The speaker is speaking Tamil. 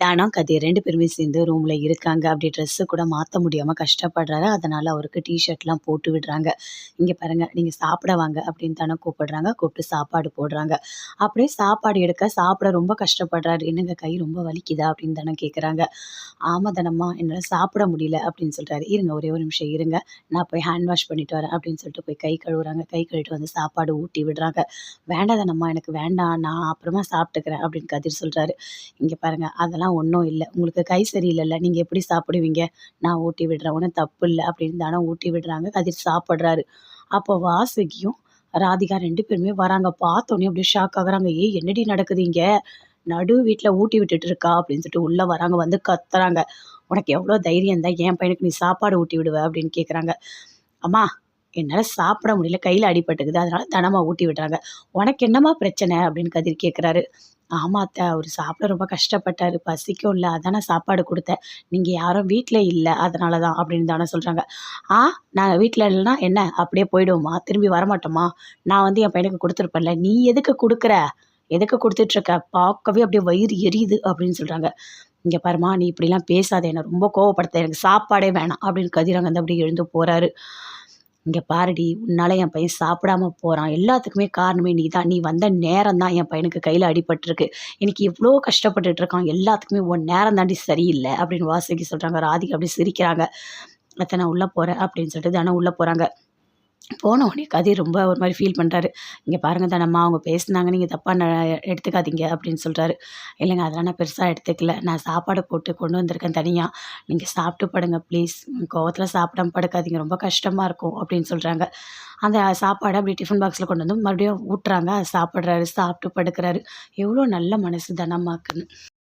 தானும் கதிர் ரெண்டு பேருமே சேர்ந்து ரூம்ல இருக்காங்க. அப்படி ட்ரெஸ்ஸு கூட மாற்ற முடியாம கஷ்டப்படுறாரு. அதனால அவருக்கு டிஷர்ட்லாம் போட்டு விடுறாங்க. "இங்க பாருங்க, நீங்க சாப்பிட வாங்க" அப்படின்னு தானே கூப்பிடுறாங்க. கூப்பிட்டு சாப்பாடு போடுறாங்க. அப்படியே சாப்பாடு எடுக்க சாப்பிட ரொம்ப கஷ்டப்படுறாரு. "என்னங்க கை ரொம்ப வலிக்குதா?" அப்படின்னு தானே கேட்குறாங்க. "ஆமா தானம்மா, சாப்பிட முடியல" அப்படின்னு சொல்றாரு. "இருங்க ஒரே ஒரு நிமிஷம் இருங்க. நான் போய் ஹேண்ட் வாஷ் பண்ணிட்டு வரேன்" அப்படின்னு சொல்லிட்டு போய் கை கழுவுறாங்க. கை கழுவிட்டு வந்து சாப்பாடு ஊட்டி விடுறாங்க. "வேண்டாம் தானம்மா, எனக்கு வேண்டாம். நான் அப்புறமா சாப்பிட்டுக்கிறேன்" அப்படின்னு கதிர் சொல்றாரு. "இங்க பாருங்க, அதெல்லாம் ஆனால் ஒன்றும் இல்லை உங்களுக்கு கை சரியில்லைல்ல நீங்கள் எப்படி சாப்பிடுவீங்க? நான் ஊட்டி விடுறேன். ஒன்றும் தப்பு இல்லை அப்படின்னு தானே ஊட்டி விடுறாங்க. கதிர் சாப்பிட்றாரு அப்போ வாசுகியும், ராதிகா ரெண்டு பேருமே வராங்க. பார்த்தோன்னே அப்படியே ஷாக் ஆகுறாங்க. "ஏய் என்னடி நடக்குது இங்கே நடு வீட்டில் ஊட்டி விட்டுட்டு இருக்கா" அப்படின்னு சொல்லிட்டு உள்ளே வராங்க. வந்து கத்துறாங்க. "உனக்கு எவ்வளோ தைரியம் தான் என் பையனுக்கு நீ சாப்பாடு ஊட்டி விடுவ?" அப்படின்னு கேட்குறாங்க. "அம்மா, என்னால் சாப்பிட முடியல. கையில் அடிபட்டுக்குது. அதனால தனமாக ஊட்டி விடுறாங்க. உனக்கு என்னம்மா பிரச்சனை?" அப்படின்னு கதிர் கேட்குறாரு. "ஆமா அவர் சாப்பிட ரொம்ப கஷ்டப்பட்டார் பசிக்கும் இல்லை அதான் நான் சாப்பாடு கொடுத்தேன் நீங்கள் யாரும் வீட்டில் இல்லை அதனால தான்" அப்படின்னு தானே சொல்கிறாங்க "ஆ நாங்கள் வீட்டில் இல்லைன்னா என்ன? அப்படியே போயிடுவோமா? திரும்பி வரமாட்டோமா? நான் வந்து என் பையனுக்கு கொடுத்துருப்பேன்ல நீ எதுக்கு கொடுக்குற எதுக்கு கொடுத்துட்ருக்க பார்க்கவே அப்படியே வயிறு எரியுது" அப்படின்னு சொல்கிறாங்க இங்கே பாரும்மா, நீ இப்படிலாம் பேசாத. என்ன ரொம்ப கோவப்படுத்த எனக்கு சாப்பாடே வேணாம்" அப்படின்னு கதிர் அங்கருந்து அப்படியே எழுந்து போகிறாரு இங்கே பாருடி, உன்னால் என் பையன் சாப்பிடாம போகிறான் எல்லாத்துக்குமே காரணமே நீ தான். நீ வந்த நேரம் தான் என் பையனுக்கு கையில் அடிபட்டுருக்கு. இன்னைக்கு எவ்வளோ கஷ்டப்பட்டுட்டு இருக்கான். எல்லாத்துக்குமே உன் நேரம் தாண்டி சரியில்லை அப்படின்னு வாசுகி சொல்கிறாங்க ராதிகா அப்படியே சிரிக்கிறாங்க. "அத்த நான் உள்ளே போகிறேன் அப்படின்னு சொல்லிட்டு தானே உள்ளே போகிறாங்க போன உடனே கதிர் ரொம்ப ஒரு மாதிரி ஃபீல் பண்ணுறாரு இங்கே பாருங்க தானம்மா, அவங்க பேசுனாங்க. நீங்கள் தப்பாக நான் எடுத்துக்காதீங்க" அப்படின்னு சொல்கிறாரு "இல்லைங்க அதெல்லாம் நான் பெருசாக எடுத்துக்கல. நான் சாப்பாடு போட்டு கொண்டு வந்திருக்கேன் தனியாக நீங்கள் சாப்பிட்டு படுங்க ப்ளீஸ். கோவத்தில் சாப்பிடாம படுக்காதீங்க. ரொம்ப கஷ்டமாக இருக்கும்" அப்படின்னு சொல்கிறாங்க அந்த சாப்பாடை அப்படி டிஃபன் பாக்ஸில் கொண்டு வந்து மறுபடியும் ஊட்டுறாங்க. சாப்பிட்றாரு சாப்பிட்டு படுக்கிறாரு எவ்வளோ நல்ல மனசு தனம்மாக்குன்னு.